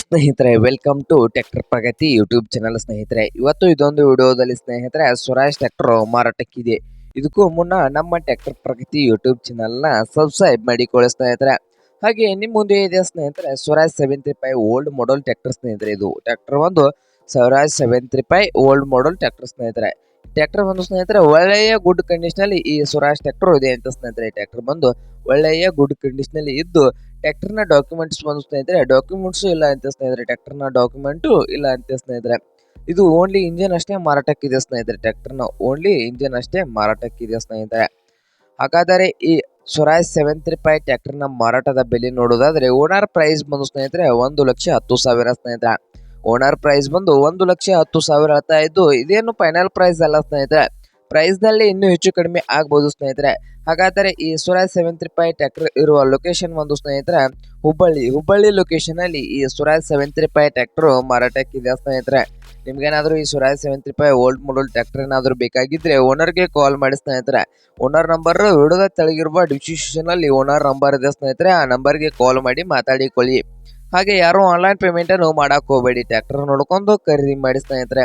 ಸ್ನೇಹಿತರೆ welcome to tractor Pragati YouTube channel ಸ್ನೇಹಿತರೆ. ಇವತ್ತು ಇದೊಂದು ವಿಡಿಯೋದಲ್ಲಿ ಸ್ನೇಹಿತರೆ ಸ್ವರಾಜ್ ಟ್ರ್ಯಾಕ್ಟರ್ ಮಾರಾಟಕ್ಕಿದೆ. ಇದಕ್ಕೂ ಮುನ್ನ ನಮ್ಮ ಟ್ರ್ಯಾಕ್ಟರ್ ಪ್ರಗತಿ ಯೂಟ್ಯೂಬ್ ಚಾನಲ್ನ ಸಬ್ಸ್ಕ್ರೈಬ್ ಮಾಡಿಕೊಳ್ಳಿ ಸ್ನೇಹಿತರೆ. ಹಾಗೆ ನಿಮ್ಮ ಮುಂದೆ ಇದೆ ಸ್ನೇಹಿತರೆ Swaraj three five old model tractor ಸ್ನೇಹಿತರೆ ಇದು. ಟ್ರ್ಯಾಕ್ಟರ್ ಒಂದು Swaraj three five old model tractor ಸ್ನೇಹಿತರೆ. ಟ್ರ್ಯಾಕ್ಟರ್ ಬಂದು ಸ್ನೇಹಿತರೆ, ಒಳ್ಳೆಯ ಗುಡ್ ಕಂಡೀಷನಲ್ಲಿ ಈ ಸ್ವರಾಜ್ ಟ್ರ್ಯಾಕ್ಟರ್ ಇದೆ ಅಂತ ಸ್ನೇಹಿತರೆ. ಟ್ರ್ಯಾಕ್ಟರ್ ಬಂದು ಒಳ್ಳೆಯ ಗುಡ್ ಕಂಡೀಷನಲ್ಲಿ ಇದ್ದು ಟ್ರ್ಯಾಕ್ಟರ್ನ ಡಾಕ್ಯುಮೆಂಟ್ಸ್ ಬಂದು ಸ್ನೇಹಿತರೆ, ಡಾಕ್ಯುಮೆಂಟ್ಸು ಇಲ್ಲ ಅಂತ ಸ್ನೇಹಿತರೆ ಟ್ರ್ಯಾಕ್ಟರ್ನ ಡಾಕ್ಯುಮೆಂಟು ಇಲ್ಲ ಅಂತ ಸ್ನೇಹಿತರೆ. ಇದು ಓನ್ಲಿ ಇಂಜಿನ್ ಅಷ್ಟೇ ಮಾರಾಟಕ್ಕಿದೆ ಸ್ನೇಹಿತರೆ ಟ್ರ್ಯಾಕ್ಟರ್ನ ಓನ್ಲಿ ಇಂಜಿನ್ ಅಷ್ಟೇ ಮಾರಾಟಕ್ಕಿದೆ ಸ್ನೇಹಿತರೆ. ಹಾಗಾದರೆ ಈ ಸ್ವರಾಜ್ ಸೆವೆನ್ ತ್ರೀ ಫೈವ್ ಟ್ರ್ಯಾಕ್ಟರ್ನ ಮಾರಾಟದ ಬೆಲೆ ನೋಡೋದಾದರೆ, ಓನರ್ ಪ್ರೈಸ್ ಬಂದು ಸ್ನೇಹಿತರೆ ಒಂದು ಲಕ್ಷ ಹತ್ತು ಸಾವಿರ ಸ್ನೇಹಿತರೆ. ಓನರ್ ಪ್ರೈಸ್ ಬಂದು ಒಂದು ಲಕ್ಷ ಹತ್ತು ಸಾವಿರ ಹೇಳ್ತಾ ಇದ್ದು, ಇದೇನು ಫೈನಲ್ ಪ್ರೈಸ್ ಅಲ್ಲ ಸ್ನೇಹಿತರೆ. ಪ್ರೈಸ್ನಲ್ಲಿ ಇನ್ನೂ ಹೆಚ್ಚು ಕಡಿಮೆ ಆಗ್ಬೋದು ಸ್ನೇಹಿತರೆ. ಹಾಗಾದರೆ ಈ Swaraj seven three five tractor ಇರುವ ಲೊಕೇಶನ್ ಒಂದು ಸ್ನೇಹಿತರೆ, ಹುಬ್ಬಳ್ಳಿ. ಹುಬ್ಬಳ್ಳಿ ಲೊಕೇಶನ್ ಅಲ್ಲಿ ಈ Swaraj seven three five tractor ಮಾರಾಟಕ್ಕಿದೆ ಸ್ನೇಹಿತರೆ. ನಿಮ್ಗೇನಾದ್ರೂ ಈ Swaraj seven three five old model tractor ಏನಾದರೂ ಬೇಕಾಗಿದ್ರೆ ಓನರ್ಗೆ ಕಾಲ್ ಮಾಡಿ ಸ್ನೇಹಿತರೆ. ಓನರ್ ನಂಬರ್ ವಿಡಿಯೋದ ತೆಳಗಿರುವ ಡಿಸ್ಕ್ರಿಪ್ಷನ್ ಅಲ್ಲಿ ಓನರ್ ನಂಬರ್ ಇದೆ ಸ್ನೇಹಿತರೆ. ಆ ನಂಬರ್ಗೆ ಕಾಲ್ ಮಾಡಿ ಮಾತಾಡಿಕೊಳ್ಳಿ. ಹಾಗೆ ಯಾರು ಆನ್ಲೈನ್ ಪೇಮೆಂಟ್ ಅನ್ನು ಮಾಡಕ್ ಹೋಗಬೇಡಿ. ಟ್ರ್ಯಾಕ್ಟರ್ ನೋಡ್ಕೊಂಡು ಖರೀದಿ ಮಾಡಿ ಸ್ನೇಹಿತರೆ.